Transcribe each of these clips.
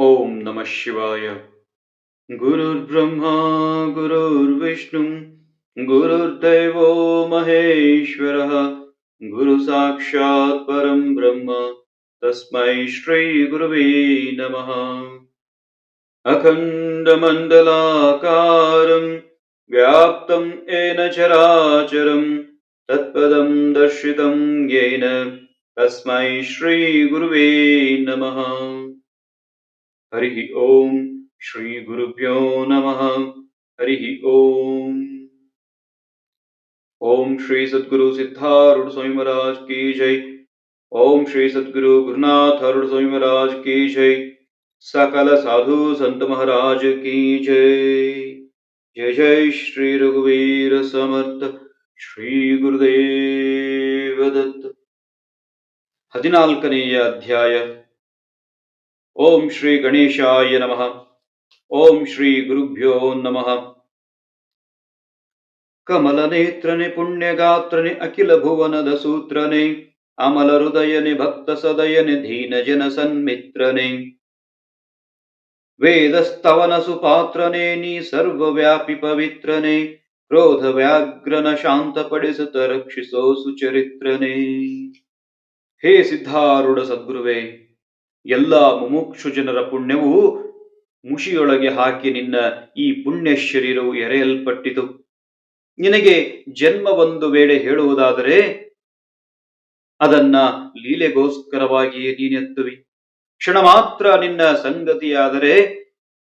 ॐ नमः शिवाय। गुरुर्ब्रह्मा गुरुर्विष्णुं गुरुर्दैवो महेश्वरः गुरुसाक्षात् परं ब्रह्म तस्मै श्रीगुरुवे नमः। अखण्डमण्डलाकारं व्याप्तं येन चराचरं तत्पदं दर्शितं येन तस्मै श्रीगुरुवे नमः। हरिः ॐ श्रीगुरुभ्यो नमः हरिः ॐ ओम श्री सद्गुरु सिद्धारूढ़ स्वामी महाराज की जय ओम श्री सद्गुरु गुरुनाथ अरुण स्वामी महाराज की जय सकल साधु संत महाराज की जय जय जय श्री रघुवीर समर्थ ಶ್ರೀ ಗುರುದೇವ ದತ್ತ ಹದಿನಾಲ್ಕನೆಯ ಅಧ್ಯಾಯ ॐ श्रीगणेशाय नमः। ॐ श्रीगुरुभ्यो नमः। कमलनेत्रनि पुण्यगात्रनि अखिलभुवनदसूत्रे अमलहृदयनि भक्तसदयनि धीनजनसन्मित्रे वेदस्तवनसुपात्रने नि सर्वव्यापि पवित्रने क्रोधव्याघ्रनशान्तपरिसुतरक्षिसो सुचरित्रने हे सिद्धारुडसद्गुवे ಎಲ್ಲ ಮುಮುಕ್ಷು ಜನರ ಪುಣ್ಯವು ಮುಷಿಯೊಳಗೆ ಹಾಕಿ ನಿನ್ನ ಈ ಪುಣ್ಯ ಶರೀರವು ಎರೆಯಲ್ಪಟ್ಟಿತು. ನಿನಗೆ ಜನ್ಮ ಒಂದು ವೇಳೆ ಹೇಳುವುದಾದರೆ, ಅದನ್ನ ಲೀಲೆಗೋಸ್ಕರವಾಗಿಯೇ ನೀನೆತ್ತುವಿ. ಕ್ಷಣ ಮಾತ್ರ ನಿನ್ನ ಸಂಗತಿಯಾದರೆ,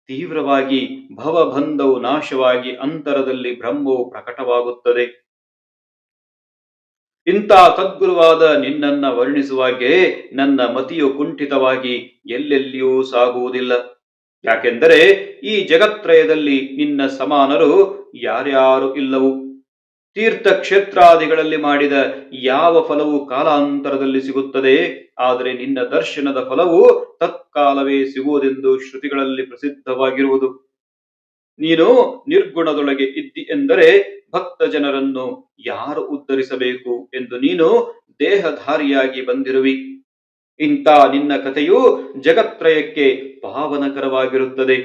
ತೀವ್ರವಾಗಿ ಭವಬಂಧವು ನಾಶವಾಗಿ ಅಂತರದಲ್ಲಿ ಬ್ರಹ್ಮವು ಪ್ರಕಟವಾಗುತ್ತದೆ. ಇಂಥ ಸದ್ಗುರುವಾದ ನಿನ್ನನ್ನ ವರ್ಣಿಸುವಾಗೆ ನನ್ನ ಮತಿಯು ಕುಂಠಿತವಾಗಿ ಎಲ್ಲೆಲ್ಲಿಯೂ ಸಾಗುವುದಿಲ್ಲ. ಯಾಕೆಂದರೆ ಈ ಜಗತ್ರಯದಲ್ಲಿ ನಿನ್ನ ಸಮಾನರು ಯಾರ್ಯಾರು ಇಲ್ಲವು. ತೀರ್ಥಕ್ಷೇತ್ರಾದಿಗಳಲ್ಲಿ ಮಾಡಿದ ಯಾವ ಫಲವು ಕಾಲಾಂತರದಲ್ಲಿ ಸಿಗುತ್ತದೆ, ಆದರೆ ನಿನ್ನ ದರ್ಶನದ ಫಲವು ತತ್ಕಾಲವೇ ಸಿಗುವುದೆಂದು ಶ್ರುತಿಗಳಲ್ಲಿ ಪ್ರಸಿದ್ಧವಾಗಿರುವುದು. ನೀನು ನಿರ್ಗುಣದೊಳಗೆ ಇದ್ದಿ ಎಂದರೆ ಭಕ್ತ ಜನರನ್ನು ಯಾರು ಉದ್ಧರಿಸಬೇಕು ಎಂದು ನೀನು ದೇಹಧಾರಿಯಾಗಿ ಬಂದಿರುವಿ. ಇಂಥ ನಿನ್ನ ಕಥೆಯು ಜಗತ್ರಯಕ್ಕೆ ಪಾವನಕರವಾಗಿರುತ್ತದೆ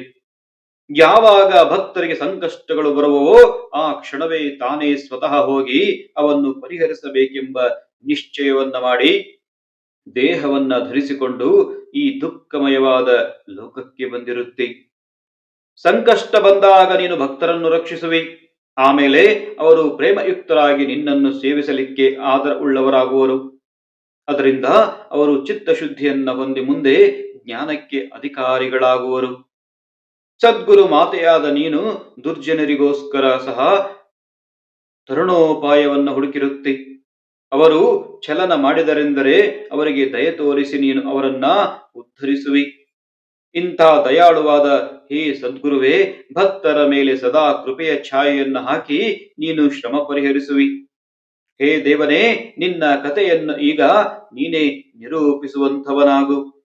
ಯಾವಾಗ ಭಕ್ತರಿಗೆ ಸಂಕಷ್ಟಗಳು ಬರುವವೋ ಆ ಕ್ಷಣವೇ ತಾನೇ ಸ್ವತಃ ಹೋಗಿ ಅವನ್ನು ಪರಿಹರಿಸಬೇಕೆಂಬ ನಿಶ್ಚಯವನ್ನ ಮಾಡಿ ದೇಹವನ್ನ ಧರಿಸಿಕೊಂಡು ಈ ದುಃಖಮಯವಾದ ಲೋಕಕ್ಕೆ ಬಂದಿರುತ್ತಿ. ಸಂಕಷ್ಟ ಬಂದಾಗ ನೀನು ಭಕ್ತರನ್ನು ರಕ್ಷಿಸುವಿ. ಆಮೇಲೆ ಅವರು ಪ್ರೇಮಯುಕ್ತರಾಗಿ ನಿನ್ನನ್ನು ಸೇವಿಸಲಿಕ್ಕೆ ಆದರ ಉಳ್ಳವರಾಗುವರು ಅದರಿಂದ ಅವರು ಚಿತ್ತಶುದ್ಧಿಯನ್ನ ಹೊಂದಿ ಮುಂದೆ ಜ್ಞಾನಕ್ಕೆ ಅಧಿಕಾರಿಗಳಾಗುವರು. ಸದ್ಗುರು ಮಾತೆಯಾದ ನೀನು ದುರ್ಜನರಿಗೋಸ್ಕರ ಸಹ ತರುಣೋಪಾಯವನ್ನು ಹುಡುಕಿರುತ್ತಿ. ಅವರು ಚಲನ ಮಾಡಿದರೆಂದರೆ ಅವರಿಗೆ ದಯ ತೋರಿಸಿ ನೀನು ಅವರನ್ನ ಉದ್ಧರಿಸುವಿ. ಇಂಥ ದಯಾಳುವಾದ ಹೇ ಸದ್ಗುರುವೇ, ಭಕ್ತರ ಮೇಲೆ ಸದಾ ಕೃಪೆಯ ಛಾಯೆಯನ್ನು ಹಾಕಿ ನೀನು ಶ್ರಮ ಪರಿಹರಿಸುವಿ. ಹೇ ದೇವನೇ, ನಿನ್ನ ಕಥೆಯನ್ನು ಈಗ ನೀನೇ ನಿರೂಪಿಸುವಂಥವನಾಗು.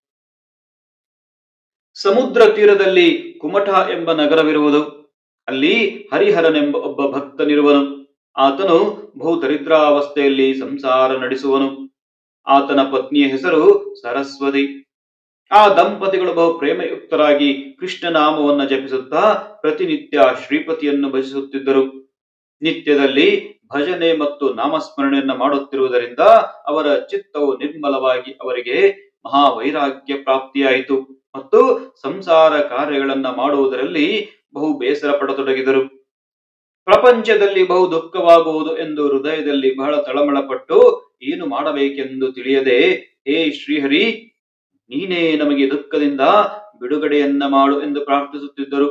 ಸಮುದ್ರ ತೀರದಲ್ಲಿ ಕುಮಠ ಎಂಬ ನಗರವಿರುವುದು. ಅಲ್ಲಿ ಹರಿಹರನೆಂಬ ಒಬ್ಬ ಭಕ್ತನಿರುವನು. ಆತನು ಬಹುದರಿದ್ರಾವಸ್ಥೆಯಲ್ಲಿ ಸಂಸಾರ ನಡೆಸುವನು. ಆತನ ಪತ್ನಿಯ ಹೆಸರು ಸರಸ್ವತಿ. ಆ ದಂಪತಿಗಳು ಬಹು ಪ್ರೇಮಯುಕ್ತರಾಗಿ ಕೃಷ್ಣನಾಮವನ್ನ ಜಪಿಸುತ್ತಾ ಪ್ರತಿನಿತ್ಯ ಶ್ರೀಪತಿಯನ್ನು ಭಜಿಸುತ್ತಿದ್ದರು. ನಿತ್ಯದಲ್ಲಿ ಭಜನೆ ಮತ್ತು ನಾಮಸ್ಮರಣೆಯನ್ನು ಮಾಡುತ್ತಿರುವುದರಿಂದ ಅವರ ಚಿತ್ತವು ನಿರ್ಮಲವಾಗಿ ಅವರಿಗೆ ಮಹಾವೈರಾಗ್ಯ ಪ್ರಾಪ್ತಿಯಾಯಿತು ಮತ್ತು ಸಂಸಾರ ಕಾರ್ಯಗಳನ್ನ ಮಾಡುವುದರಲ್ಲಿ ಬಹು ಬೇಸರ ಪಡತೊಡಗಿದರು. ಪ್ರಪಂಚದಲ್ಲಿ ಬಹು ದುಃಖವಾಗುವುದು ಎಂದು ಹೃದಯದಲ್ಲಿ ಬಹಳ ತಳಮಳಪಟ್ಟು ಏನು ಮಾಡಬೇಕೆಂದು ತಿಳಿಯದೆ, ಹೇ ಶ್ರೀಹರಿ ನೀನೇ ನಮಗೆ ದುಃಖದಿಂದ ಬಿಡುಗಡೆಯನ್ನ ಮಾಡು ಎಂದು ಪ್ರಾರ್ಥಿಸುತ್ತಿದ್ದರು.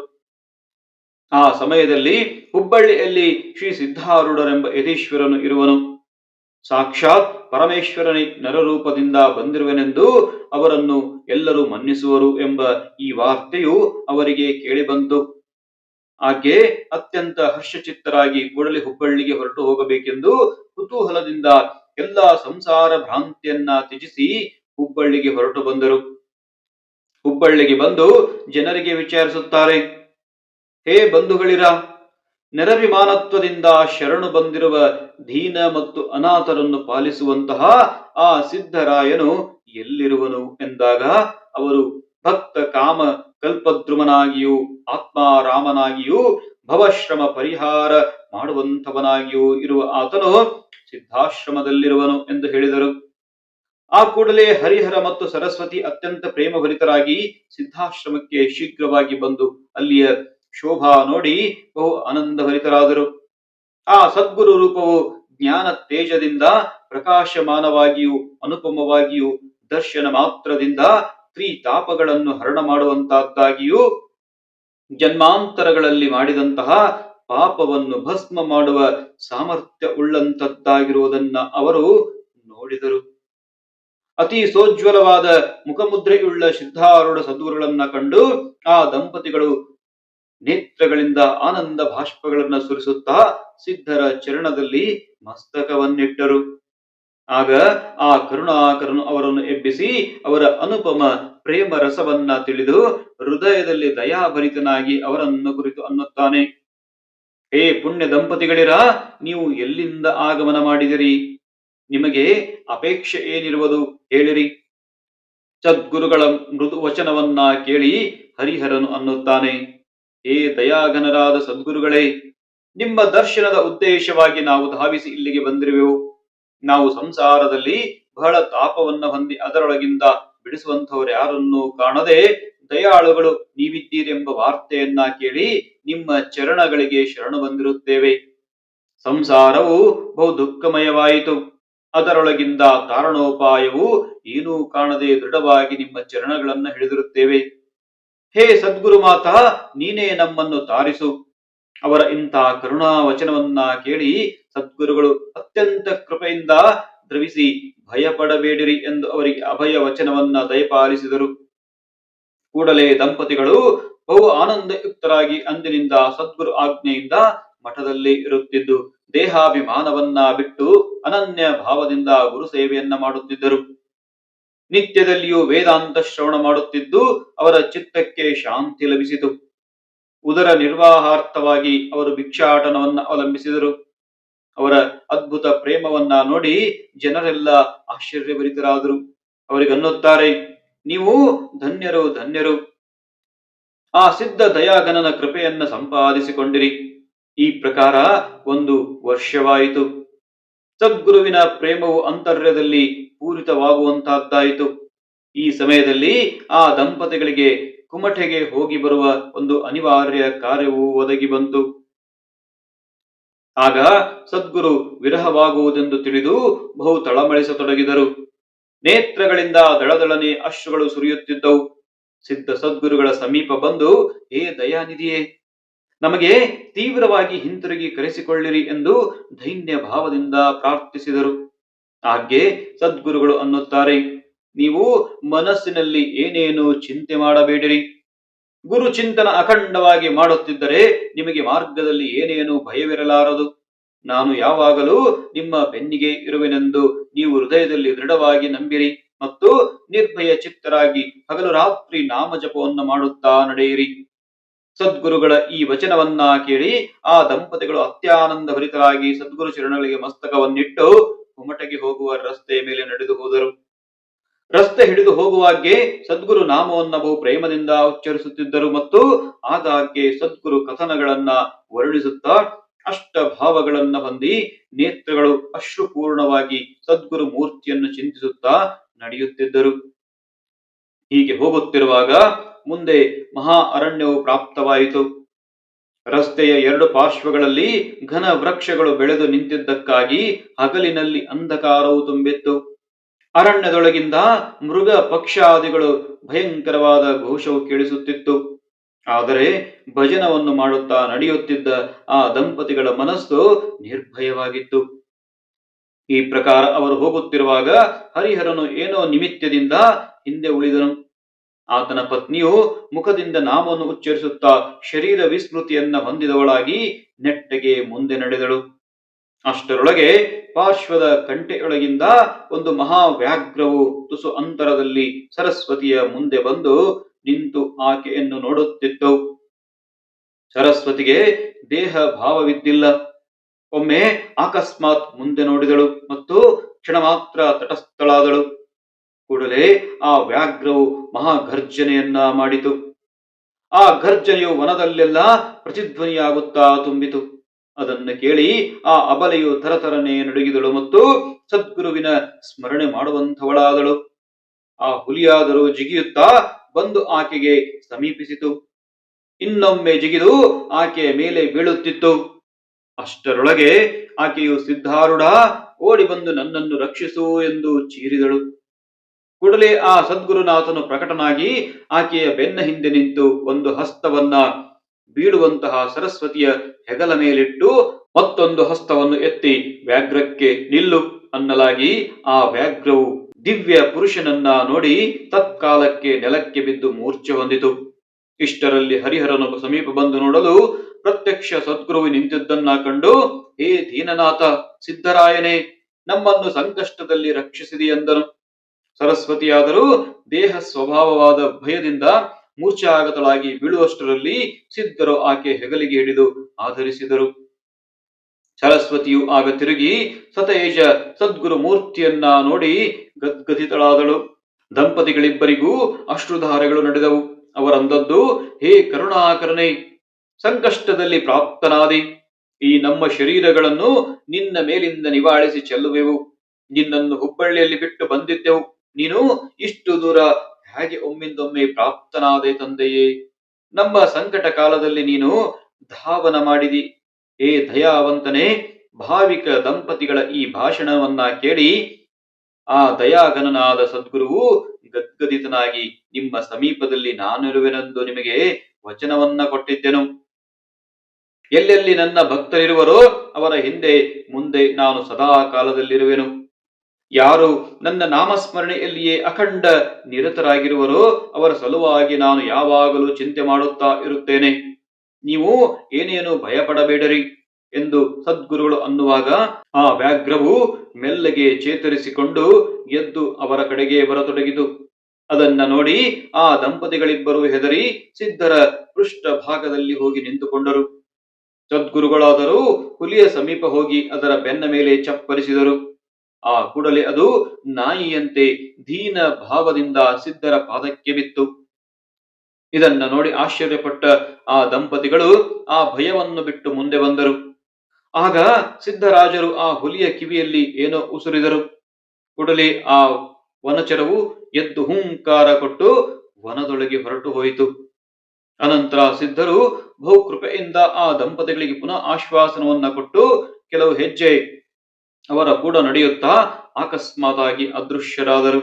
ಆ ಸಮಯದಲ್ಲಿ ಹುಬ್ಬಳ್ಳಿಯಲ್ಲಿ ಶ್ರೀ ಸಿದ್ಧಾರೂಢರೆಂಬ ಯತೀಶ್ವರನು ಇರುವನು. ಸಾಕ್ಷಾತ್ ಪರಮೇಶ್ವರನೇ ನರರೂಪದಿಂದ ಬಂದಿರುವನೆಂದು ಅವರನ್ನು ಎಲ್ಲರೂ ಮನ್ನಿಸುವರು ಎಂಬ ಈ ವಾರ್ತೆಯು ಅವರಿಗೆ ಕೇಳಿಬಂತು. ಆಕೆ ಅತ್ಯಂತ ಹರ್ಷಚಿತ್ತರಾಗಿ ಕೂಡಲೇ ಹುಬ್ಬಳ್ಳಿಗೆ ಹೊರಟು ಹೋಗಬೇಕೆಂದು ಕುತೂಹಲದಿಂದ ಎಲ್ಲಾ ಸಂಸಾರ ಭ್ರಾಂತಿಯನ್ನ ತ್ಯಜಿಸಿ ಹುಬ್ಬಳ್ಳಿಗೆ ಹೊರಟು ಬಂದರು. ಹುಬ್ಬಳ್ಳಿಗೆ ಬಂದು ಜನರಿಗೆ ವಿಚಾರಿಸುತ್ತಾರೆ, ಹೇ ಬಂಧುಗಳಿರ, ನೆರವಿಮಾನತ್ವದಿಂದ ಶರಣು ಬಂದಿರುವ ದೀನ ಮತ್ತು ಅನಾಥರನ್ನು ಪಾಲಿಸುವಂತಹ ಆ ಸಿದ್ಧರಾಯನು ಎಲ್ಲಿರುವನು? ಎಂದಾಗ ಅವರು, ಭಕ್ತ ಕಾಮ ಕಲ್ಪದ್ರುಮನಾಗಿಯೂ ಆತ್ಮಾರಾಮನಾಗಿಯೂ ಭವಶ್ರಮ ಪರಿಹಾರ ಮಾಡುವಂಥವನಾಗಿಯೂ ಇರುವ ಆತನು ಸಿದ್ಧಾಶ್ರಮದಲ್ಲಿರುವನು ಎಂದು ಹೇಳಿದರು. ಆ ಕೂಡಲೇ ಹರಿಹರ ಮತ್ತು ಸರಸ್ವತಿ ಅತ್ಯಂತ ಪ್ರೇಮಭರಿತರಾಗಿ ಸಿದ್ಧಾಶ್ರಮಕ್ಕೆ ಶೀಘ್ರವಾಗಿ ಬಂದು ಅಲ್ಲಿಯ ಶೋಭಾ ನೋಡಿ ಬಹು ಆನಂದಭರಿತರಾದರು. ಆ ಸದ್ಗುರು ರೂಪವು ಜ್ಞಾನ ತೇಜದಿಂದ ಪ್ರಕಾಶಮಾನವಾಗಿಯೂ ಅನುಪಮವಾಗಿಯೂ ದರ್ಶನ ಮಾತ್ರದಿಂದ ತ್ರಿತಾಪಗಳನ್ನು ಹರಣ ಮಾಡುವಂತಹದ್ದಾಗಿಯೂ ಜನ್ಮಾಂತರಗಳಲ್ಲಿ ಮಾಡಿದಂತಹ ಪಾಪವನ್ನು ಭಸ್ಮ ಮಾಡುವ ಸಾಮರ್ಥ್ಯ ಉಳ್ಳಂತದ್ದಾಗಿರುವುದನ್ನ ಅವರು ನೋಡಿದರು. ಅತಿ ಸೋಜ್ವಲವಾದ ಮುಖಮುದ್ರೆಯುಳ್ಳ ಸಿದ್ಧಾರೂಢ ಸದ್ಗುರುಗಳನ್ನ ಕಂಡು ಆ ದಂಪತಿಗಳು ನೇತ್ರಗಳಿಂದ ಆನಂದ ಭಾಷ್ಪಗಳನ್ನ ಸುರಿಸುತ್ತಾ ಸಿದ್ಧರ ಚರಣದಲ್ಲಿ ಮಸ್ತಕವನ್ನಿಟ್ಟರು. ಆಗ ಆ ಕರುಣಾಕರನು ಅವರನ್ನು ಎಬ್ಬಿಸಿ ಅವರ ಅನುಪಮ ಪ್ರೇಮ ರಸವನ್ನ ತಿಳಿದು ಹೃದಯದಲ್ಲಿ ದಯಾಭರಿತನಾಗಿ ಅವರನ್ನು ಕುರಿತು ಅನ್ನುತ್ತಾನೆ. ಹೇ ಪುಣ್ಯ ದಂಪತಿಗಳಿರ, ನೀವು ಎಲ್ಲಿಂದ ಆಗಮನ ಮಾಡಿದಿರಿ? ನಿಮಗೆ ಅಪೇಕ್ಷೆ ಏನಿರುವುದು? ಹೇಳಿರಿ ಸದ್ಗುರುಗಳ ಮೃದು ವಚನವನ್ನ ಕೇಳಿ ಹರಿಹರನು ಅನ್ನುತ್ತಾನೆ. ಹೇ ದಯಾಘನರಾದ ಸದ್ಗುರುಗಳೇ, ನಿಮ್ಮ ದರ್ಶನದ ಉದ್ದೇಶವಾಗಿ ನಾವು ಧಾವಿಸಿ ಇಲ್ಲಿಗೆ ಬಂದಿರುವೆವು. ನಾವು ಸಂಸಾರದಲ್ಲಿ ಬಹಳ ತಾಪವನ್ನ ಹೊಂದಿ ಅದರೊಳಗಿಂದ ಬಿಡಿಸುವಂತವರು ಯಾರನ್ನೂ ಕಾಣದೆ ದಯಾಳುಗಳು ನೀವಿದ್ದೀರೆಂಬ ವಾರ್ತೆಯನ್ನ ಕೇಳಿ ನಿಮ್ಮ ಚರಣಗಳಿಗೆ ಶರಣು ಬಂದಿರುತ್ತೇವೆ. ಸಂಸಾರವು ಬಹು ದುಃಖಮಯವಾಯಿತು ಅದರೊಳಗಿಂದ ಕಾರಣೋಪಾಯವು ಏನೂ ಕಾಣದೆ ದೃಢವಾಗಿ ನಿಮ್ಮ ಚರಣಗಳನ್ನ ಹಿಡಿದಿರುತ್ತೇವೆ. ಹೇ ಸದ್ಗುರು ಮಾತ, ನೀನೇ ನಮ್ಮನ್ನು ತಾರಿಸು. ಅವರ ಇಂಥ ಕರುಣಾ ವಚನವನ್ನ ಕೇಳಿ ಸದ್ಗುರುಗಳು ಅತ್ಯಂತ ಕೃಪೆಯಿಂದ ದ್ರವಿಸಿ ಭಯಪಡಬೇಡಿರಿ ಎಂದು ಅವರಿಗೆ ಅಭಯ ವಚನವನ್ನ ದಯಪಾಲಿಸಿದರು. ಕೂಡಲೇ ದಂಪತಿಗಳು ಬಹು ಆನಂದಯುಕ್ತರಾಗಿ ಅಂದಿನಿಂದ ಸದ್ಗುರು ಆಜ್ಞೆಯಿಂದ ಮಠದಲ್ಲಿ ಇರುತ್ತಿದ್ದು. ದೇಹಾಭಿಮಾನವನ್ನ ಬಿಟ್ಟು ಅನನ್ಯ ಭಾವದಿಂದ ಗುರು ಸೇವೆಯನ್ನ ಮಾಡುತ್ತಿದ್ದರು. ನಿತ್ಯದಲ್ಲಿಯೂ ವೇದಾಂತ ಶ್ರವಣ ಮಾಡುತ್ತಿದ್ದು ಅವರ ಚಿತ್ತಕ್ಕೆ ಶಾಂತಿ ಲಭಿಸಿತು. ಉದರ ನಿರ್ವಾಹಾರ್ಥವಾಗಿ ಅವರು ಭಿಕ್ಷಾಟನವನ್ನ ಅವಲಂಬಿಸಿದರು. ಅವರ ಅದ್ಭುತ ಪ್ರೇಮವನ್ನ ನೋಡಿ ಜನರೆಲ್ಲ ಆಶ್ಚರ್ಯಭರಿತರಾದರು. ಅವರಿಗನ್ನುತ್ತಾರೆ, ನೀವು ಧನ್ಯರು ಧನ್ಯರು. ಆ ಸಿದ್ಧ ದಯಾಗನನ ಕೃಪೆಯನ್ನ ಸಂಪಾದಿಸಿಕೊಂಡಿರಿ. ಈ ಪ್ರಕಾರ ಒಂದು ವರ್ಷವಾಯಿತು. ಸದ್ಗುರುವಿನ ಪ್ರೇಮವು ಅಂತರ್ಯದಲ್ಲಿ ಪೂರಿತವಾಗುವಂತಹದ್ದಾಯಿತು ಈ ಸಮಯದಲ್ಲಿ ಆ ದಂಪತಿಗಳಿಗೆ ಕುಮಟೆಗೆ ಹೋಗಿ ಬರುವ ಒಂದು ಅನಿವಾರ್ಯ ಕಾರ್ಯವು ಒದಗಿ ಬಂತು. ಆಗ ಸದ್ಗುರು ವಿರಹವಾಗುವುದೆಂದು ತಿಳಿದು ಬಹು ತಳಮಳಿಸತೊಡಗಿದರು. ನೇತ್ರಗಳಿಂದ ದಳದಳನೆ ಅಶ್ರುಗಳು ಸುರಿಯುತ್ತಿದ್ದವು. ಸಿದ್ಧ ಸದ್ಗುರುಗಳ ಸಮೀಪ ಬಂದು ಏ ದಯಾನಿಧಿಯೇ ನಮಗೆ ತೀವ್ರವಾಗಿ ಹಿಂತಿರುಗಿ ಕರೆಸಿಕೊಳ್ಳಿರಿ ಎಂದು ಧೈನ್ಯ ಭಾವದಿಂದ ಪ್ರಾರ್ಥಿಸಿದರು. ಹಾಗೆ ಸದ್ಗುರುಗಳು ಅನ್ನುತ್ತಾರೆ, ನೀವು ಮನಸ್ಸಿನಲ್ಲಿ ಏನೇನು ಚಿಂತೆ ಮಾಡಬೇಡಿರಿ? ಗುರು ಚಿಂತನ ಅಖಂಡವಾಗಿ ಮಾಡುತ್ತಿದ್ದರೆ ನಿಮಗೆ ಮಾರ್ಗದಲ್ಲಿ ಏನೇನು ಭಯವಿರಲಾರದು? ನಾನು ಯಾವಾಗಲೂ ನಿಮ್ಮ ಬೆನ್ನಿಗೆ ಇರುವೆನೆಂದು ನೀವು ಹೃದಯದಲ್ಲಿ ದೃಢವಾಗಿ ನಂಬಿರಿ ಮತ್ತು ನಿರ್ಭಯ ಚಿತ್ತರಾಗಿ ಹಗಲು ರಾತ್ರಿ ನಾಮ ಜಪವನ್ನು ಮಾಡುತ್ತಾ ನಡೆಯಿರಿ. ಸದ್ಗುರುಗಳ ಈ ವಚನವನ್ನ ಕೇಳಿ ಆ ದಂಪತಿಗಳು ಅತ್ಯಾನಂದ ಭರಿತರಾಗಿ ಸದ್ಗುರು ಚರಣಗಳಿಗೆ ಮಸ್ತಕವನ್ನಿಟ್ಟು ಕುಮಟಗೆ ಹೋಗುವ ರಸ್ತೆಯ ಮೇಲೆ ನಡೆದು ಹೋದರು. ರಸ್ತೆ ಹಿಡಿದು ಹೋಗುವಾಗೆ ಸದ್ಗುರು ನಾಮವನ್ನ ಬಹು ಪ್ರೇಮದಿಂದ ಉಚ್ಚರಿಸುತ್ತಿದ್ದರು ಮತ್ತು ಆಗಾಗ್ಗೆ ಸದ್ಗುರು ಕಥನಗಳನ್ನ ವರ್ಣಿಸುತ್ತಾ ಅಷ್ಟ ಭಾವಗಳನ್ನ ಹೊಂದಿ ನೇತ್ರಗಳು ಅಶ್ರುಪೂರ್ಣವಾಗಿ ಸದ್ಗುರು ಮೂರ್ತಿಯನ್ನು ಚಿಂತಿಸುತ್ತಾ ನಡೆಯುತ್ತಿದ್ದರು. ಹೀಗೆ ಹೋಗುತ್ತಿರುವಾಗ ಮುಂದೆ ಮಹಾ ಅರಣ್ಯವು ಪ್ರಾಪ್ತವಾಯಿತು. ರಸ್ತೆಯ ಎರಡು ಪಾರ್ಶ್ವಗಳಲ್ಲಿ ಘನ ವೃಕ್ಷಗಳು ಬೆಳೆದು ನಿಂತಿದ್ದಕ್ಕಾಗಿ ಹಗಲಿನಲ್ಲಿ ಅಂಧಕಾರವು ತುಂಬಿತ್ತು. ಅರಣ್ಯದೊಳಗಿಂದ ಮೃಗ ಪಕ್ಷಾದಿಗಳು ಭಯಂಕರವಾದ ಘೋಷವು ಕೇಳಿಸುತ್ತಿತ್ತು. ಆದರೆ ಭಜನವನ್ನು ಮಾಡುತ್ತಾ ನಡೆಯುತ್ತಿದ್ದ ಆ ದಂಪತಿಗಳ ಮನಸ್ಸು ನಿರ್ಭಯವಾಗಿತ್ತು. ಈ ಪ್ರಕಾರ ಅವರು ಹೋಗುತ್ತಿರುವಾಗ ಹರಿಹರನು ಏನೋ ನಿಮಿತ್ತದಿಂದ ಹಿಂದೆ ಉಳಿದನು. ಆತನ ಪತ್ನಿಯು ಮುಖದಿಂದ ನಾಮವನ್ನು ಉಚ್ಚರಿಸುತ್ತಾ ಶರೀರ ವಿಸ್ಮೃತಿಯನ್ನ ಹೊಂದಿದವಳಾಗಿ ನೆಟ್ಟಗೆ ಮುಂದೆ ನಡೆದಳು. ಅಷ್ಟರೊಳಗೆ ಪಾರ್ಶ್ವದ ಕಂಟೆಯೊಳಗಿಂದ ಒಂದು ಮಹಾವ್ಯಾಘ್ರವು ತುಸು ಅಂತರದಲ್ಲಿ ಸರಸ್ವತಿಯ ಮುಂದೆ ಬಂದು ನಿಂತು ಆಕೆಯನ್ನು ನೋಡುತ್ತಿತ್ತು. ಸರಸ್ವತಿಗೆ ದೇಹ ಭಾವವಿದ್ದಿಲ್ಲ. ಒಮ್ಮೆ ಅಕಸ್ಮಾತ್ ಮುಂದೆ ನೋಡಿದಳು ಮತ್ತು ಕ್ಷಣ ಮಾತ್ರ ತಟಸ್ಥಳಾದಳು. ಕೂಡಲೇ ಆ ವ್ಯಾಘ್ರವು ಮಹಾಗರ್ಜನೆಯನ್ನ ಮಾಡಿತು. ಆ ಗರ್ಜನೆಯು ವನದಲ್ಲೆಲ್ಲ ಪ್ರತಿಧ್ವನಿಯಾಗುತ್ತಾ ತುಂಬಿತು. ಅದನ್ನು ಕೇಳಿ ಆ ಅಬಲೆಯು ತರತರನೆ ನಡುಗಿದಳು ಮತ್ತು ಸದ್ಗುರುವಿನ ಸ್ಮರಣೆ ಮಾಡುವಂಥವಳಾದಳು. ಆ ಹುಲಿಯಾದರೂ ಜಿಗಿಯುತ್ತಾ ಬಂದು ಆಕೆಗೆ ಸಮೀಪಿಸಿತು. ಇನ್ನೊಮ್ಮೆ ಜಿಗಿದು ಆಕೆಯ ಮೇಲೆ ಬೀಳುತ್ತಿತ್ತು. ಅಷ್ಟರೊಳಗೆ ಆಕೆಯು ಸಿದ್ಧಾರೂಢ ಓಡಿ ಬಂದು ನನ್ನನ್ನು ರಕ್ಷಿಸು ಎಂದು ಚೀರಿದಳು. ಕೂಡಲೇ ಆ ಸದ್ಗುರುನಾಥನು ಪ್ರಕಟನಾಗಿ ಆಕೆಯ ಬೆನ್ನ ಹಿಂದೆ ನಿಂತು ಒಂದು ಹಸ್ತವನ್ನ ಬೀಳುವಂತಹ ಸರಸ್ವತಿಯ ಹೆಗಲ ಮೇಲಿಟ್ಟು ಮತ್ತೊಂದು ಹಸ್ತವನ್ನು ಎತ್ತಿ ವ್ಯಾಘ್ರಕ್ಕೆ ನಿಲ್ಲು ಅನ್ನಲಾಗಿ ಆ ವ್ಯಾಘ್ರವು ದಿವ್ಯ ಪುರುಷನನ್ನ ನೋಡಿ ತತ್ಕಾಲಕ್ಕೆ ನೆಲಕ್ಕೆ ಬಿದ್ದು ಮೂರ್ಛೆ ಹೊಂದಿತು. ಇಷ್ಟರಲ್ಲಿ ಹರಿಹರನು ಸಮೀಪ ಬಂದು ನೋಡಲು ಪ್ರತ್ಯಕ್ಷ ಸದ್ಗುರುವು ನಿಂತಿದ್ದನ್ನ ಕಂಡು, ಹೇ ದೀನನಾಥ, ಸಿದ್ಧರಾಯನೇ, ನಮ್ಮನ್ನು ಸಂಕಷ್ಟದಲ್ಲಿ ರಕ್ಷಿಸಿದಿ ಎಂದನು. ಸರಸ್ವತಿಯಾದರೂ ದೇಹ ಸ್ವಭಾವವಾದ ಭಯದಿಂದ ಮೂರ್ಛಾಗತಳಾಗಿ ಬೀಳುವಷ್ಟರಲ್ಲಿ ಸಿದ್ಧರು ಆಕೆ ಹೆಗಲಿಗೆ ಹಿಡಿದು ಆಧರಿಸಿದರು. ಸರಸ್ವತಿಯು ಆಗ ತಿರುಗಿ ಸತೇಜ ಸದ್ಗುರು ಮೂರ್ತಿಯನ್ನ ನೋಡಿ ಗದ್ಗದಿತಳಾದಳು ದಂಪತಿಗಳಿಬ್ಬರಿಗೂ ಅಶ್ರುಧಾರೆಗಳು ನಡೆದವು. ಅವರಂದದ್ದು, ಹೇ ಕರುಣಾಕರಣೆ ಸಂಕಷ್ಟದಲ್ಲಿ ಪ್ರಾಪ್ತನಾದಿ. ಈ ನಮ್ಮ ಶರೀರಗಳನ್ನು ನಿನ್ನ ಮೇಲಿಂದ ನಿವಾಳಿಸಿ ಚೆಲ್ಲುವೆವು. ನಿನ್ನನ್ನು ಹುಬ್ಬಳ್ಳಿಯಲ್ಲಿ ಬಿಟ್ಟು ಬಂದಿದ್ದೆವು. ನೀನು ಇಷ್ಟು ದೂರ ಹೇಗೆ ಒಮ್ಮಿಂದೊಮ್ಮೆ ಪ್ರಾಪ್ತನಾದೆ ತಂದೆಯೇ? ನಮ್ಮ ಸಂಕಟ ಕಾಲದಲ್ಲಿ ನೀನು ಧಾವನ ಮಾಡಿದಿ. ಹೇ ದಯಾವಂತನೇ, ಭಾವಿಕ ದಂಪತಿಗಳ ಈ ಭಾಷಣವನ್ನ ಕೇಳಿ ಆ ದಯಾಗನನಾದ ಸದ್ಗುರುವು ಗದ್ಗದಿತನಾಗಿ, ನಿಮ್ಮ ಸಮೀಪದಲ್ಲಿ ನಾನಿರುವೆನೆಂದು ನಿಮಗೆ ವಚನವನ್ನ ಕೊಟ್ಟಿದ್ದೆನು. ಎಲ್ಲೆಲ್ಲಿ ನನ್ನ ಭಕ್ತರಿರುವರೋ ಅವರ ಹಿಂದೆ ಮುಂದೆ ನಾನು ಸದಾ ಕಾಲದಲ್ಲಿರುವೆನು ಯಾರು ನನ್ನ ನಾಮಸ್ಮರಣೆಯಲ್ಲಿಯೇ ಅಖಂಡ ನಿರತರಾಗಿರುವರೋ ಅವರ ಸಲುವಾಗಿ ನಾನು ಯಾವಾಗಲೂ ಚಿಂತೆ ಮಾಡುತ್ತಾ ಇರುತ್ತೇನೆ. ನೀವು ಏನೇನು ಭಯಪಡಬೇಡರಿ ಎಂದು ಸದ್ಗುರುಗಳು ಅನ್ನುವಾಗ ಆ ವ್ಯಾಘ್ರವು ಮೆಲ್ಲಗೆ ಚೇತರಿಸಿಕೊಂಡು ಎದ್ದು ಅವರ ಕಡೆಗೆ ಬರತೊಡಗಿತು. ಅದನ್ನ ನೋಡಿ ಆ ದಂಪತಿಗಳಿಬ್ಬರು ಹೆದರಿ ಸಿದ್ಧರ ಪೃಷ್ಠ ಭಾಗದಲ್ಲಿ ಹೋಗಿ ನಿಂತುಕೊಂಡರು. ಸದ್ಗುರುಗಳಾದರೂ ಹುಲಿಯ ಸಮೀಪ ಹೋಗಿ ಅದರ ಬೆನ್ನ ಮೇಲೆ ಚಪ್ಪರಿಸಿದರು. ಆ ಕೂಡಲೇ ಅದು ನಾಯಿಯಂತೆ ದೀನ ಭಾವದಿಂದ ಸಿದ್ಧರ ಪಾದಕ್ಕೆ ಬಿತ್ತು. ಇದನ್ನ ನೋಡಿ ಆಶ್ಚರ್ಯಪಟ್ಟ ಆ ದಂಪತಿಗಳು ಆ ಭಯವನ್ನು ಬಿಟ್ಟು ಮುಂದೆ ಬಂದರು. ಆಗ ಸಿದ್ಧರಾಜರು ಆ ಹುಲಿಯ ಕಿವಿಯಲ್ಲಿ ಏನೋ ಉಸುರಿದರು. ಕೂಡಲೇ ಆ ವನಚರವು ಎದ್ದು ಹುಂಕಾರ ಕೊಟ್ಟು ವನದೊಳಗೆ ಹೊರಟು ಹೋಯಿತು. ಅನಂತರ ಸಿದ್ಧರು ಬಹುಕೃಪೆಯಿಂದ ಆ ದಂಪತಿಗಳಿಗೆ ಪುನಃ ಆಶ್ವಾಸನವನ್ನ ಕೊಟ್ಟು ಕೆಲವು ಹೆಜ್ಜೆ ಅವರ ಕೂಡ ನಡೆಯುತ್ತಾ ಅಕಸ್ಮಾತಾಗಿ ಅದೃಶ್ಯರಾದರು.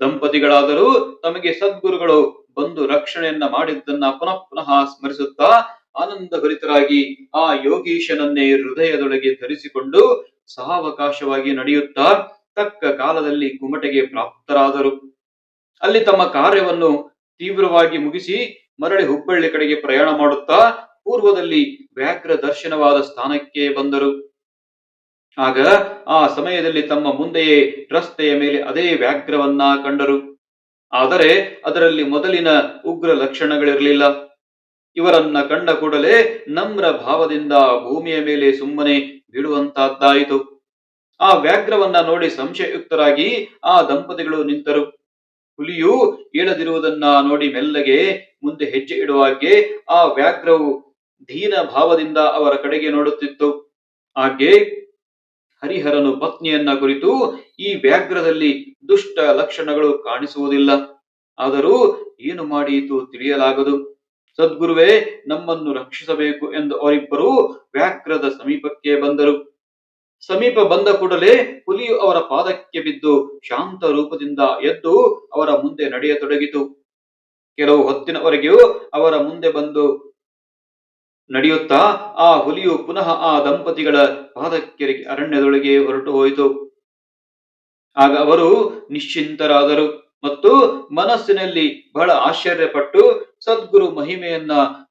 ದಂಪತಿಗಳಾದರೂ ತಮಗೆ ಸದ್ಗುರುಗಳು ಬಂದು ರಕ್ಷಣೆಯನ್ನ ಮಾಡಿದ್ದನ್ನ ಪುನಃ ಪುನಃ ಸ್ಮರಿಸುತ್ತಾ ಆನಂದ ಭರಿತರಾಗಿ ಆ ಯೋಗೀಶನನ್ನೇ ಹೃದಯದೊಳಗೆ ಧರಿಸಿಕೊಂಡು ಸಹಾವಕಾಶವಾಗಿ ನಡೆಯುತ್ತಾ ತಕ್ಕ ಕಾಲದಲ್ಲಿ ಕುಮಟೆಗೆ ಪ್ರಾಪ್ತರಾದರು. ಅಲ್ಲಿ ತಮ್ಮ ಕಾರ್ಯವನ್ನು ತೀವ್ರವಾಗಿ ಮುಗಿಸಿ ಮರಳಿ ಹುಬ್ಬಳ್ಳಿ ಕಡೆಗೆ ಪ್ರಯಾಣ ಮಾಡುತ್ತಾ ಪೂರ್ವದಲ್ಲಿ ವ್ಯಾಘ್ರ ದರ್ಶನವಾದ ಸ್ಥಾನಕ್ಕೆ ಬಂದರು. ಆಗ ಆ ಸಮಯದಲ್ಲಿ ತಮ್ಮ ಮುಂದೆಯೇ ರಸ್ತೆಯ ಮೇಲೆ ಅದೇ ವ್ಯಾಘ್ರವನ್ನ ಕಂಡರು. ಆದರೆ ಅದರಲ್ಲಿ ಮೊದಲಿನ ಉಗ್ರ ಲಕ್ಷಣಗಳಿರಲಿಲ್ಲ. ಇವರನ್ನ ಕಂಡ ಕೂಡಲೇ ನಮ್ರ ಭಾವದಿಂದ ಭೂಮಿಯ ಮೇಲೆ ಸುಮ್ಮನೆ ಬೀಳುವಂತಹದ್ದಾಯಿತು. ಆ ವ್ಯಾಘ್ರವನ್ನ ನೋಡಿ ಸಂಶಯಯುಕ್ತರಾಗಿ ಆ ದಂಪತಿಗಳು ನಿಂತರು. ಹುಲಿಯು ಏಳದಿರುವುದನ್ನ ನೋಡಿ ಮೆಲ್ಲಗೆ ಮುಂದೆ ಹೆಜ್ಜೆ ಇಡುವಾಗೆ ಆ ವ್ಯಾಘ್ರವು ದೀನ ಭಾವದಿಂದ ಅವರ ಕಡೆಗೆ ನೋಡುತ್ತಿತ್ತು. ಹಾಗೆ ಹರಿಹರನು ಪತ್ನಿಯನ್ನ ಕುರಿತು ಈ ವ್ಯಾಘ್ರದಲ್ಲಿ ದುಷ್ಟ ಲಕ್ಷಣಗಳು ಕಾಣಿಸುವುದಿಲ್ಲ. ಆದರೂ ಏನು ಮಾಡಿಯಿತು ತಿಳಿಯಲಾಗದು. ಸದ್ಗುರುವೇ, ನಮ್ಮನ್ನು ರಕ್ಷಿಸಬೇಕು ಎಂದು ಅವರಿಬ್ಬರು ವ್ಯಾಘ್ರದ ಸಮೀಪಕ್ಕೆ ಬಂದರು. ಸಮೀಪ ಬಂದ ಕೂಡಲೇ ಹುಲಿಯು ಅವರ ಪಾದಕ್ಕೆ ಬಿದ್ದು ಶಾಂತ ರೂಪದಿಂದ ಎದ್ದು ಅವರ ಮುಂದೆ ನಡೆಯತೊಡಗಿತು. ಕೆಲವು ಹೊತ್ತಿನವರೆಗೂ ಅವರ ಮುಂದೆ ಬಂದು ನಡೆಯುತ್ತಾ, ಆ ಹುಲಿಯು ಪುನಃ ಆ ದಂಪತಿಗಳ ಪಾದಕ್ಕೆ ಅರಣ್ಯದೊಳಗೆ ಹೊರಟು ಹೋಯಿತು. ಆಗ ಅವರು ನಿಶ್ಚಿಂತರಾದರು ಮತ್ತು ಮನಸ್ಸಿನಲ್ಲಿ ಬಹಳ ಆಶ್ಚರ್ಯಪಟ್ಟು ಸದ್ಗುರು ಮಹಿಮೆಯನ್ನ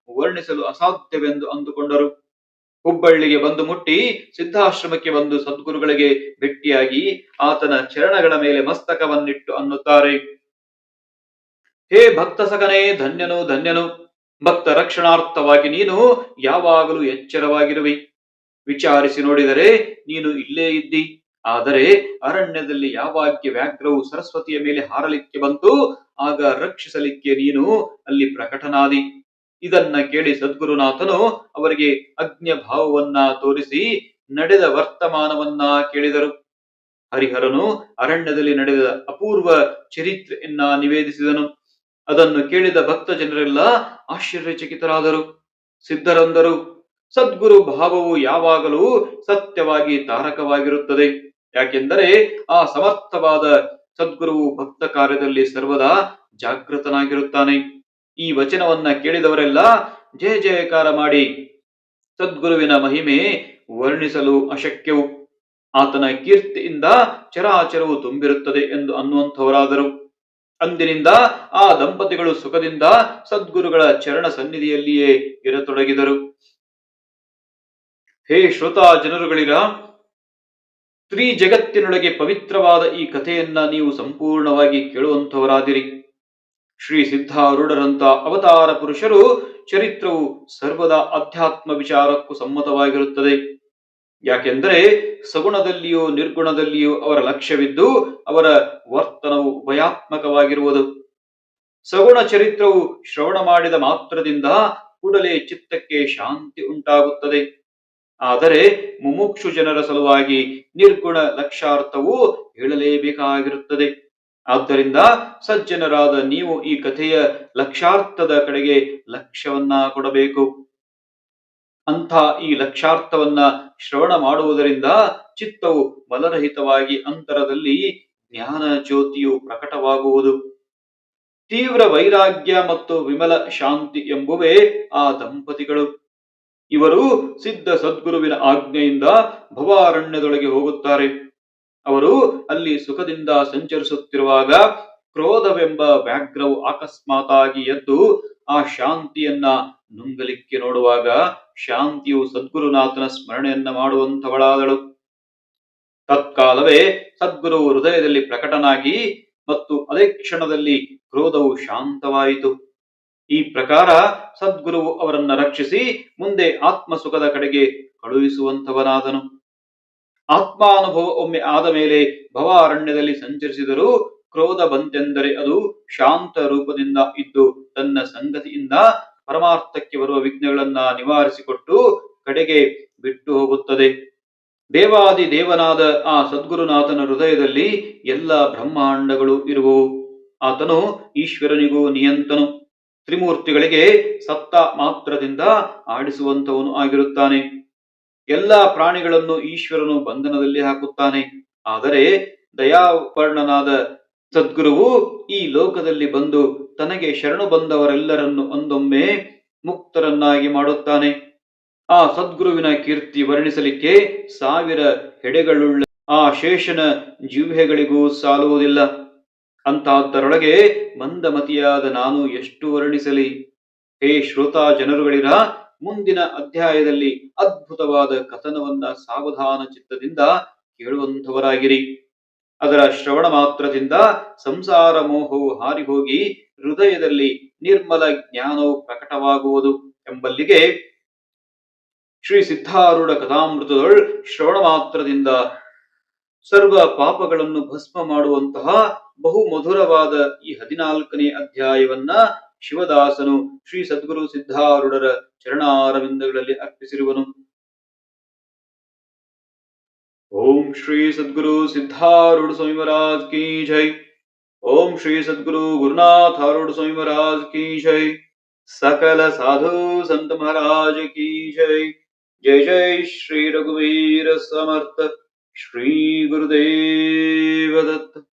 ವರ್ಣಿಸಲು ಅಸಾಧ್ಯವೆಂದು ಅಂದುಕೊಂಡರು. ಹುಬ್ಬಳ್ಳಿಗೆ ಬಂದು ಮುಟ್ಟಿ ಸಿದ್ಧಾಶ್ರಮಕ್ಕೆ ಬಂದು ಸದ್ಗುರುಗಳಿಗೆ ಭೇಟಿಯಾಗಿ ಆತನ ಚರಣಗಳ ಮೇಲೆ ಮಸ್ತಕವನ್ನಿಟ್ಟು ಅನ್ನುತ್ತಾರೆ. ಹೇ ಭಕ್ತ ಸಗನೇ ಧನ್ಯನು ಧನ್ಯನು. ಭಕ್ತ ರಕ್ಷಣಾರ್ಥವಾಗಿ ನೀನು ಯಾವಾಗಲೂ ಎಚ್ಚರವಾಗಿರುವೆ. ವಿಚಾರಿಸಿ ನೋಡಿದರೆ ನೀನು ಇಲ್ಲೇ ಇದ್ದಿ. ಆದರೆ ಅರಣ್ಯದಲ್ಲಿ ಯಾವಾಗ್ಯ ವ್ಯಾಘ್ರವು ಸರಸ್ವತಿಯ ಮೇಲೆ ಹಾರಲಿಕ್ಕೆ ಬಂತು. ಆಗ ರಕ್ಷಿಸಲಿಕ್ಕೆ ನೀನು ಅಲ್ಲಿ ಪ್ರಕಟನಾದಿ. ಇದನ್ನ ಕೇಳಿ ಸದ್ಗುರುನಾಥನು ಅವರಿಗೆ ಅಗ್ನಿಯ ಭಾವವನ್ನ ತೋರಿಸಿ ನಡೆದ ವರ್ತಮಾನವನ್ನ ಕೇಳಿದರು. ಹರಿಹರನು ಅರಣ್ಯದಲ್ಲಿ ನಡೆದ ಅಪೂರ್ವ ಚರಿತ್ರೆಯನ್ನ ನಿವೇದಿಸಿದನು. ಅದನ್ನು ಕೇಳಿದ ಭಕ್ತ ಜನರೆಲ್ಲ ಆಶ್ಚರ್ಯಚಕಿತರಾದರು. ಸಿದ್ಧರಂದರು, ಸದ್ಗುರು ಭಾವವು ಯಾವಾಗಲೂ ಸತ್ಯವಾಗಿ ತಾರಕವಾಗಿರುತ್ತದೆ. ಯಾಕೆಂದರೆ ಆ ಸಮರ್ಥವಾದ ಸದ್ಗುರುವು ಭಕ್ತ ಕಾರ್ಯದಲ್ಲಿ ಸರ್ವದಾ ಜಾಗೃತನಾಗಿರುತ್ತಾನೆ. ಈ ವಚನವನ್ನ ಕೇಳಿದವರೆಲ್ಲ ಜಯ ಜಯಕಾರ ಮಾಡಿ, ಸದ್ಗುರುವಿನ ಮಹಿಮೆ ವರ್ಣಿಸಲು ಅಶಕ್ಯವು. ಆತನ ಕೀರ್ತಿಯಿಂದ ಚರಾಚರವು ತುಂಬಿರುತ್ತದೆ ಎಂದು ಅನ್ನುವಂಥವರಾದರು. ಅಂದಿನಿಂದ ಆ ದಂಪತಿಗಳು ಸುಖದಿಂದ ಸದ್ಗುರುಗಳ ಚರಣ ಸನ್ನಿಧಿಯಲ್ಲಿಯೇ ಇರತೊಡಗಿದರು. ಹೇ ಶ್ರೋತಾ ಜನರುಗಳಿರ ಸ್ತ್ರೀ ಜಗತ್ತಿನೊಳಗೆ ಪವಿತ್ರವಾದ ಈ ಕಥೆಯನ್ನ ನೀವು ಸಂಪೂರ್ಣವಾಗಿ ಕೇಳುವಂಥವರಾದಿರಿ. ಶ್ರೀ ಸಿದ್ಧಾರೂಢರಂತ ಅವತಾರ ಪುರುಷರು ಚರಿತ್ರವು ಸರ್ವದಾ ಅಧ್ಯಾತ್ಮ ವಿಚಾರಕ್ಕೂ ಸಮ್ಮತವಾಗಿರುತ್ತದೆ. ಯಾಕೆಂದರೆ ಸಗುಣದಲ್ಲಿಯೂ ನಿರ್ಗುಣದಲ್ಲಿಯೂ ಅವರ ಲಕ್ಷ್ಯವಿದ್ದು ಅವರ ವರ್ತನವು ಉಭಯಾತ್ಮಕವಾಗಿರುವುದು ಸಗುಣ ಚರಿತ್ರವು ಶ್ರವಣ ಮಾಡಿದ ಮಾತ್ರದಿಂದ ಕೂಡಲೇ ಚಿತ್ತಕ್ಕೆ ಶಾಂತಿ ಉಂಟಾಗುತ್ತದೆ. ಆದರೆ ಮುಮುಕ್ಷು ಜನರ ಸಲುವಾಗಿ ನಿರ್ಗುಣ ಲಕ್ಷಾರ್ಥವು ಹೇಳಲೇಬೇಕಾಗಿರುತ್ತದೆ. ಆದ್ದರಿಂದ ಸಜ್ಜನರಾದ ನೀವು ಈ ಕಥೆಯ ಲಕ್ಷಾರ್ಥದ ಕಡೆಗೆ ಲಕ್ಷ್ಯವನ್ನ ಕೊಡಬೇಕು. ಅಂಥ ಈ ಲಕ್ಷಾರ್ಥವನ್ನ ಶ್ರವಣ ಮಾಡುವುದರಿಂದ ಚಿತ್ತವು ಬಲರಹಿತವಾಗಿ ಅಂತರದಲ್ಲಿ ಜ್ಞಾನ ಜ್ಯೋತಿಯು ಪ್ರಕಟವಾಗುವುದು. ತೀವ್ರ ವೈರಾಗ್ಯ ಮತ್ತು ವಿಮಲ ಶಾಂತಿ ಎಂಬುವೇ ಆ ದಂಪತಿಗಳು. ಇವರು ಸಿದ್ಧ ಸದ್ಗುರುವಿನ ಆಜ್ಞೆಯಿಂದ ಭವಾರಣ್ಯದೊಳಗೆ ಹೋಗುತ್ತಾರೆ. ಅವರು ಅಲ್ಲಿ ಸುಖದಿಂದ ಸಂಚರಿಸುತ್ತಿರುವಾಗ ಕ್ರೋಧವೆಂಬ ವ್ಯಾಘ್ರವು ಅಕಸ್ಮಾತಾಗಿ ಎದ್ದು ಆ ಶಾಂತಿಯನ್ನ ನುಂಗಲಿಕ್ಕೆ ನೋಡುವಾಗ ಶಾಂತಿಯು ಸದ್ಗುರುನಾಥನ ಸ್ಮರಣೆಯನ್ನ ಮಾಡುವಂಥವಳಾದಳು. ತತ್ಕಾಲವೇ ಸದ್ಗುರು ಹೃದಯದಲ್ಲಿ ಪ್ರಕಟನಾಗಿ ಮತ್ತು ಅದೇ ಕ್ಷಣದಲ್ಲಿ ಕ್ರೋಧವು ಶಾಂತವಾಯಿತು. ಈ ಪ್ರಕಾರ ಸದ್ಗುರುವು ಅವರನ್ನ ರಕ್ಷಿಸಿ ಮುಂದೆ ಆತ್ಮ ಸುಖದ ಕಡೆಗೆ ಕಳುಹಿಸುವಂತವನಾದನು ಆತ್ಮಾನುಭವ ಒಮ್ಮೆ ಆದ ಮೇಲೆ ಭವಾರಣ್ಯದಲ್ಲಿ ಸಂಚರಿಸಿದರೂ ಕ್ರೋಧ ಬಂತೆಂದರೆ ಅದು ಶಾಂತ ರೂಪದಿಂದ ಇದ್ದು ತನ್ನ ಸಂಗತಿಯಿಂದ ಪರಮಾರ್ಥಕ್ಕೆ ಬರುವ ವಿಘ್ನಗಳನ್ನ ನಿವಾರಿಸಿಕೊಟ್ಟು ಕಡೆಗೆ ಬಿಟ್ಟು ಹೋಗುತ್ತದೆ. ದೇವಾದಿ ದೇವನಾದ ಆ ಸದ್ಗುರುನಾಥನ ಹೃದಯದಲ್ಲಿ ಎಲ್ಲ ಬ್ರಹ್ಮಾಂಡಗಳು ಇರುವವು. ಆತನು ಈಶ್ವರನಿಗೂ ನಿಯಂತನು. ತ್ರಿಮೂರ್ತಿಗಳಿಗೆ ಸತ್ತ ಮಾತ್ರದಿಂದ ಆಡಿಸುವಂತವನು ಆಗಿರುತ್ತಾನೆ. ಎಲ್ಲ ಪ್ರಾಣಿಗಳನ್ನು ಈಶ್ವರನು ಬಂಧನದಲ್ಲಿ ಹಾಕುತ್ತಾನೆ. ಆದರೆ ದಯಾವರ್ಣನಾದ ಸದ್ಗುರುವು ಈ ಲೋಕದಲ್ಲಿ ಬಂದು ತನಗೆ ಶರಣು ಬಂದವರೆಲ್ಲರನ್ನು ಒಂದೊಮ್ಮೆ ಮುಕ್ತರನ್ನಾಗಿ ಮಾಡುತ್ತಾನೆ. ಆ ಸದ್ಗುರುವಿನ ಕೀರ್ತಿ ವರ್ಣಿಸಲಿಕ್ಕೆ ಸಾವಿರ ಹೆಡೆಗಳುಳ್ಳ ಆ ಶೇಷನ ಜೀವ್ಯಗಳಿಗೂ ಸಾಲುವುದಿಲ್ಲ. ಅಂತಹದ್ದರೊಳಗೆ ಮಂದಮತಿಯಾದ ನಾನು ಎಷ್ಟು ವರ್ಣಿಸಲಿ? ಹೇ ಶ್ರೋತಾ ಜನರುಗಳಿರ, ಮುಂದಿನ ಅಧ್ಯಾಯದಲ್ಲಿ ಅದ್ಭುತವಾದ ಕಥನವನ್ನ ಸಾವಧಾನ ಚಿತ್ತದಿಂದ ಕೇಳುವಂಥವರಾಗಿರಿ. ಅದರ ಶ್ರವಣ ಮಾತ್ರದಿಂದ ಸಂಸಾರ ಮೋಹವು ಹಾರಿ ಹೋಗಿ ಹೃದಯದಲ್ಲಿ ನಿರ್ಮಲ ಜ್ಞಾನವು ಪ್ರಕಟವಾಗುವುದು ಎಂಬಲ್ಲಿಗೆ ಶ್ರೀ ಸಿದ್ಧಾರೂಢ ಕಥಾಮೃತದೊಳ್ ಶ್ರವಣ ಮಾತ್ರದಿಂದ ಸರ್ವ ಪಾಪಗಳನ್ನು ಭಸ್ಮ ಮಾಡುವಂತಹ ಬಹು ಮಧುರವಾದ ಈ ಹದಿನಾಲ್ಕನೇ ಅಧ್ಯಾಯವನ್ನ ಶಿವದಾಸನು ಶ್ರೀ ಸದ್ಗುರು ಸಿದ್ಧಾರೂಢರ ಚರಣಾರವಿಂದಗಳಲ್ಲಿ ಅರ್ಪಿಸಿರುವನು. ओम श्री सदगुरु सिद्धारूढ़ स्वामी महाराज की जय। ओम श्री सदगुरु गुरुनाथ अरूढ़ स्वामी महाराज की जय। सकल साधु संत महाराज की जय। जय जय श्री रघुवीर समर्थ। श्री गुरुदेव दत्त।